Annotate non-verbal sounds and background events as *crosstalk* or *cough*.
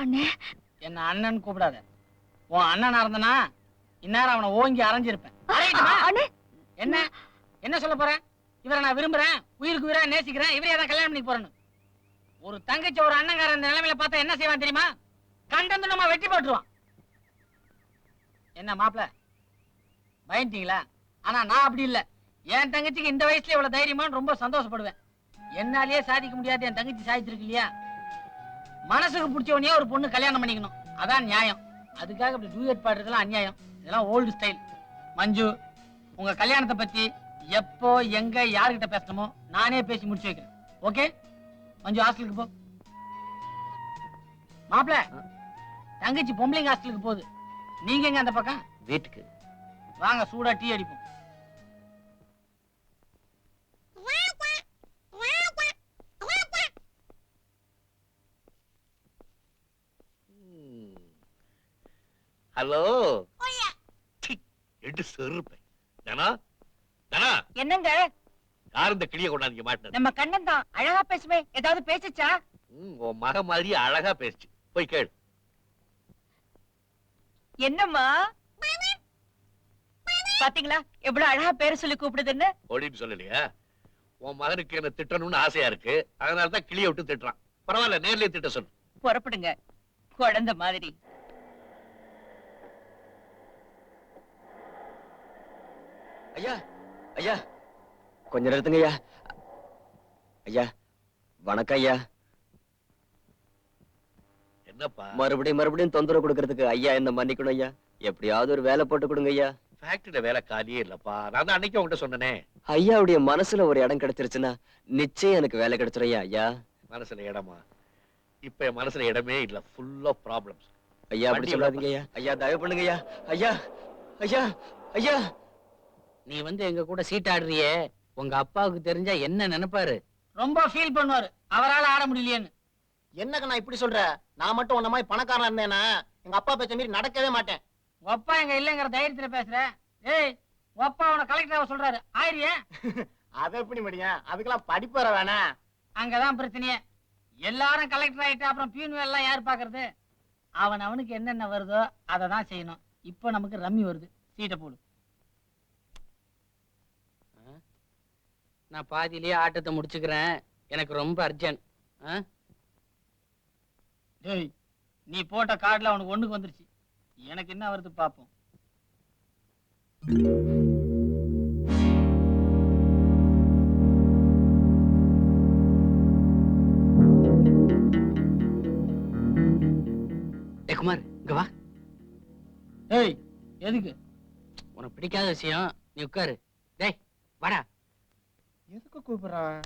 அண்ணே. என்ன அண்ணன் கூப்பிடாத. உன் அண்ணனா இருந்தனா இந்நேரம் அவனை ஓங்கி அரைஞ்சிருப்பேன்? அண்ணே. என்ன? என்ன சொல்ல போறேன் இவரை நான் விரும்புறேன் உயிருக்கு உயிரா நேசிக்கிறேன் இவரே தான் கல்யாணம் பண்ணி போறேன்னு. ஒரு தங்கச்சி ஒரு அண்ணங்கார இந்த நிலைமையில பார்த்தா என்ன செய்வான் தெரியுமா? கண்டந்து நம்ம வெட்டி போட்டுருவான். என்ன மாப்பிள? பயந்துட்டீங்களா? ஆனா நான் அப்படி இல்ல. என் தங்கச்சிக்கு இந்த வயசுல இவ்வளவு தைரியமான்னு ரொம்ப சந்தோஷப்படுவேன். என்னாலேயே சாதிக்க முடியாது என் தங்கச்சி சாதிச்சிருக்கு இல்லையா? மனசுக்கு பிடிச்சவனையே ஒரு பொண்ணு கல்யாணம் பண்ணிக்கணும். அதான் நியாயம். அதுக்காக இப்படி டூயட் பாடுறதுலாம் அநியாயம். இதெல்லாம் ஓல்டு ஸ்டைல் மஞ்சு உங்க கல்யாணத்தை பத்தி எப்போ எங்க யார்கிட்ட பேசணுமோ நானே பேசி முடிச்சு வைக்கிறேன். ஓகே மஞ்சு ஹாஸ்டலுக்கு போ. மாப்பிள தங்கச்சி பொம்பளைங்க ஹாஸ்டலுக்கு போகுது. நீங்க எங்க அந்த பக்கம்? வீட்டுக்கு. வாங்க சூடா டீ அடிப்போம். ஹலோ. எடு செருப்பேன் தனா தனா என்னங்க? யார் இந்த கிளிய கொண்டாந்து மாட்டேன் நம்ம கண்ணன் தான். அழகா பேசுமே. ஏதாவது பேசுச்சா? உன் மக மாதிரி அழகா பேசுச்சு. போய் கேளு. என்னம்மா? பாத்தீங்களா? எவ்வளவு அழகா பேர் சொல்லி கூப்பிடுதுன்னு? ஓடின்னு சொல்லலையா. உன் மகனுக்கு என்ன திட்டணும்னு ஆசையா இருக்கு. அதனால தான் கிளிய விட்டு திட்டுறான். பரவாயில்ல நேர்லயே திட்ட சொல்லு. புறப்படுங்க. குழந்தை மாதிரி. ஐயா ஐயா கொஞ்ச நேரத்துங்க ஐயா. ஐயா வணக்கம் ஐயா. என்னப்பா? மறுபடியும் மறுபடியும் தொந்தரவு கொடுக்கறதுக்கு ஐயா என்ன மன்னிக்கணும் ஐயா? எப்படியாவது ஒரு வேலை போட்டு கொடுங்க ஐயா. ஃபேக்டரியில வேலை காலியே இல்லப்பா. நான் தான் அன்னைக்கு உன்கிட்ட சொன்னனே. ஐயாவுடைய மனசுல ஒரு இடம் கிடைச்சிருச்சுன்னா நிச்சயம் எனக்கு வேலை கிடைச்சிரும் ஐயா ஐயா. மனசுல இடமா? இப்ப என் மனசுல இடமே இல்ல. ஃபுல் ஆஃப் ப்ராப்ளம்ஸ் ஐயா அப்படி சொல்லாதீங்க ஐயா. ஐயா தயவு பண்ணுங்க ஐயா ஐயா. ஐயா ஐயா. நீ வந்து எங்க கூட சீட் ஆடுறியே? உங்க அப்பாவுக்கு தெரிஞ்சா என்ன நினைப்பாரு? ரொம்ப ஃபீல் பண்ணுவாரு. அவரால ஆட முடியலையேன்னு. என்னங்க நான் இப்படி சொல்ற? நான் மட்டும் உன்ன மாதிரி பணக்காரனா இருந்தேனா? எங்க அப்பா பேச்ச மீறி நடக்கவே மாட்டேன். அப்பா எங்க இல்லைங்கிற தைரியத்துல பேசுற. ஏய் அப்பா உன கலெக்டர் சொல்றாரு. ஆயிரியே. *laughs* அதை எப்படி முடியும் அதுக்கெல்லாம் படிப்பு வர வேணாம் அங்கதான் பிரச்சனையே. எல்லாரும் கலெக்டர் ஆயிட்டு அப்புறம் பியூன் எல்லாம் யார் பாக்குறது? அவன் அவனுக்கு என்னென்ன வருதோ அதை தான் செய்யணும். இப்போ நமக்கு ரம்மி வருது. சீட்டை போடு. நான் பாதியிலேயே ஆட்டத்தை முடிச்சுக்கிறேன். எனக்கு ரொம்ப அர்ஜென்ட் டேய் நீ போட்ட கார்டுல அவனுக்கு ஒண்ணுக்கு வந்துருச்சு. எனக்கு என்ன வருது பாப்போம். டேய் குமார் இங்க வா. ஏய் எதுக்கு? உனக்கு பிடிக்காத விஷயம் நீ உட்காரு. டேய் வாடா. Я такой бра.